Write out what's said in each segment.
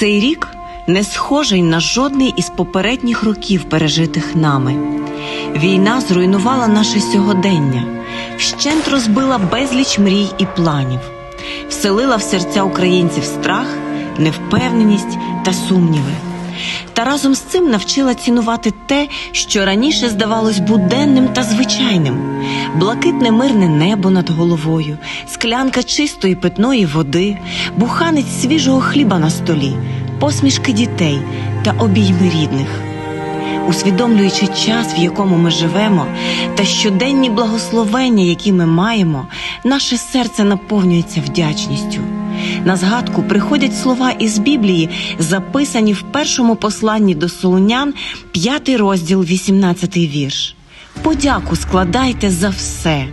Цей рік не схожий на жодний із попередніх років, пережитих нами. Війна зруйнувала наше сьогодення, вщент розбила безліч мрій і планів, вселила в серця українців страх, невпевненість та сумніви. Та разом з цим навчила цінувати те, що раніше здавалось буденним та звичайним: блакитне мирне небо над головою, склянка чистої питної води, буханець свіжого хліба на столі, посмішки дітей та обійми рідних. Усвідомлюючи час, в якому ми живемо, та щоденні благословення, які ми маємо, наше серце наповнюється вдячністю. На згадку приходять слова із Біблії, записані в першому посланні до Солунян, п'ятий розділ, 18 вірш. Подяку складайте за все.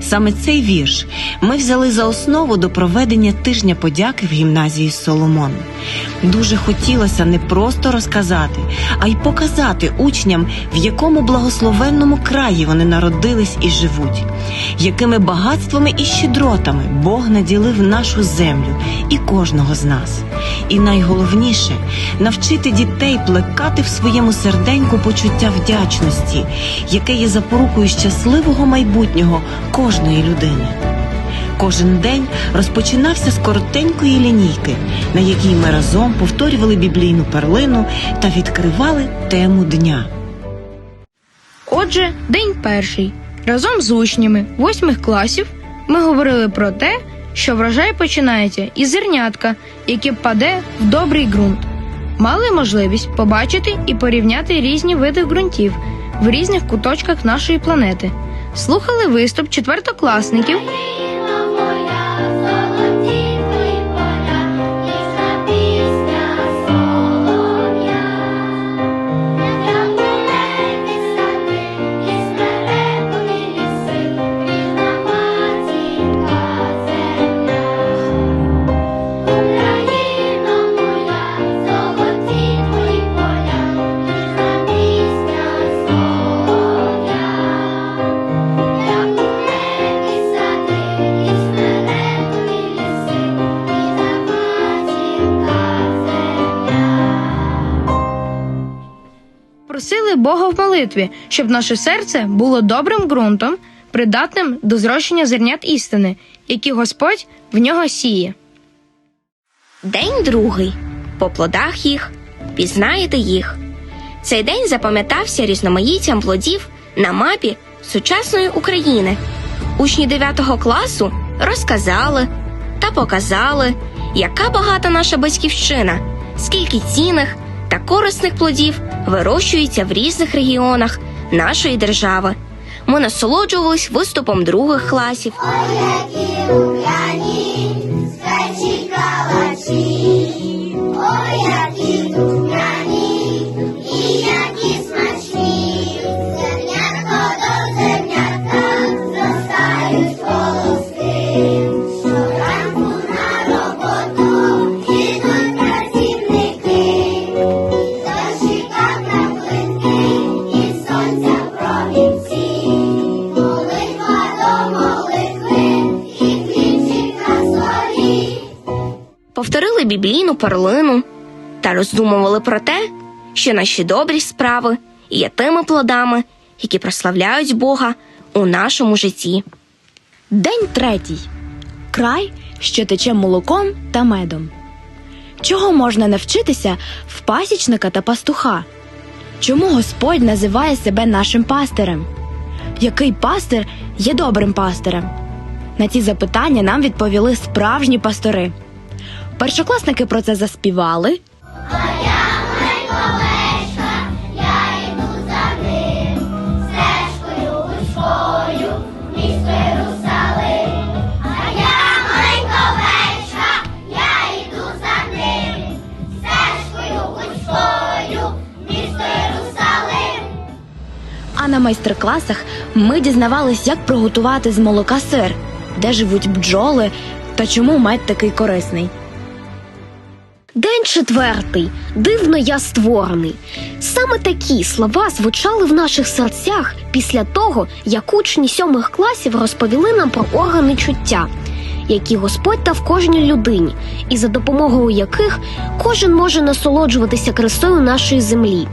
Саме цей вірш ми взяли за основу до проведення тижня подяки в гімназії Соломон. Дуже хотілося не просто розказати, а й показати учням, в якому благословенному краї вони народились і живуть, якими багатствами і щедротами Бог наділив нашу землю і кожного з нас. І найголовніше навчити дітей плекати в своєму серденьку почуття вдячності, яке є запорукою щасливого майбутнього кожної людини. Кожен день розпочинався з коротенької лінійки, на якій ми разом повторювали біблійну перлину та відкривали тему дня. Отже, день перший. Разом з учнями восьмих класів ми говорили про те, що врожай починається із зернятка, яке паде в добрий ґрунт. Мали можливість побачити і порівняти різні види ґрунтів в різних куточках нашої планети. Слухали виступ четвертокласників Бога в молитві, щоб наше серце було добрим ґрунтом, придатним до зрощення зернят істини, які Господь в нього сіє. День другий. По плодах їх пізнаєте їх. Цей день запам'ятався різноманіттям плодів на мапі сучасної України. Учні 9 класу розказали та показали, яка багата наша батьківщина, скільки цінних та корисних плодів вирощується в різних регіонах нашої держави. Ми насолоджувались виступом других класів. Які біблійну перлину та роздумували про те, що наші добрі справи є тими плодами, які прославляють Бога у нашому житті. День третій. Край, що тече молоком та медом. Чого можна навчитися в пасічника та пастуха? Чому Господь називає себе нашим пастирем? Який пастир є добрим пастирем? На ці запитання нам відповіли справжні пастори. Першокласники про це заспівали, Я йду за ним, стежкою вузькою, місто Єрусалим. А я маленька овечка, я йду за ним, стежкою вузькою, місто Єрусалим. а на майстер-класах ми дізнавались, як приготувати з молока сир, де живуть бджоли та чому мед такий корисний. День четвертий. Дивно я створений. Саме такі слова звучали в наших серцях після того, як учні сьомих класів розповіли нам про органи чуття. які Господь дав кожній людині, і за допомогою яких кожен може насолоджуватися красою нашої землі,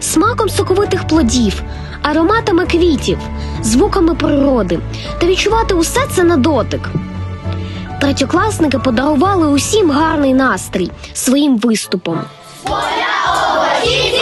смаком соковитих плодів, ароматами квітів, звуками природи та відчувати усе це на дотик. Третьокласники подарували усім гарний настрій своїм виступом. Всі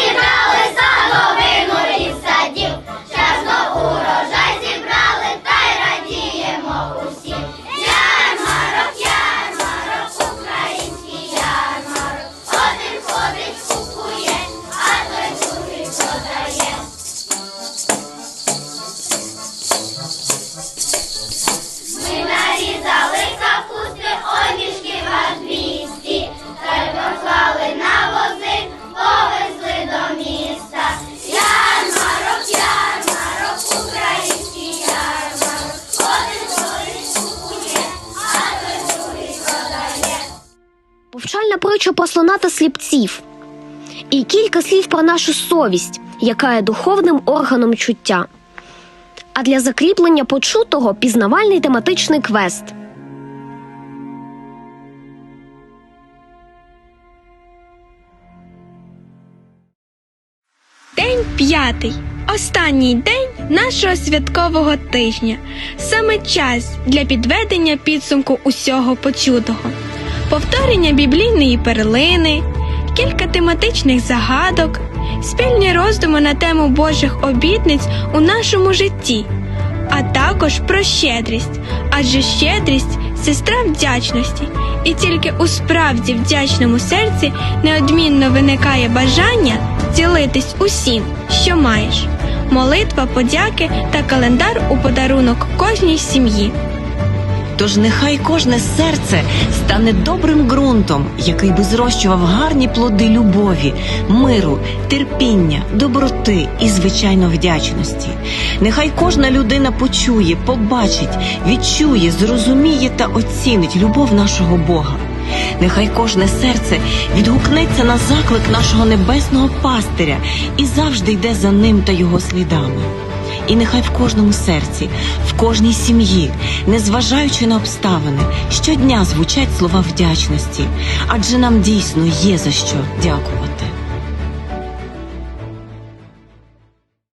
Повчальна притча про та сліпців. І кілька слів про нашу совість, яка є духовним органом чуття. А для закріплення почутого пізнавальний тематичний квест. День п'ятий. Останній день нашого святкового тижня. Саме час для підведення підсумку усього почутого. Повторення біблійної перлини, кілька тематичних загадок, спільні роздуми на тему Божих обітниць у нашому житті, а також про щедрість, адже щедрість сестра вдячності, і тільки у справді вдячному серці неодмінно виникає бажання ділитись усім, що маєш. Молитва, подяки та календар у подарунок кожній сім'ї. Тож нехай кожне серце стане добрим ґрунтом, який би зрощував гарні плоди любові, миру, терпіння, доброти і, звичайно, вдячності. Нехай кожна людина почує, побачить, відчує, зрозуміє та оцінить любов нашого Бога. Нехай кожне серце відгукнеться на заклик нашого небесного пастиря і завжди йде за ним та його слідами. І нехай в кожному серці, в кожній сім'ї, незважаючи на обставини, щодня звучать слова вдячності, адже нам дійсно є за що дякувати.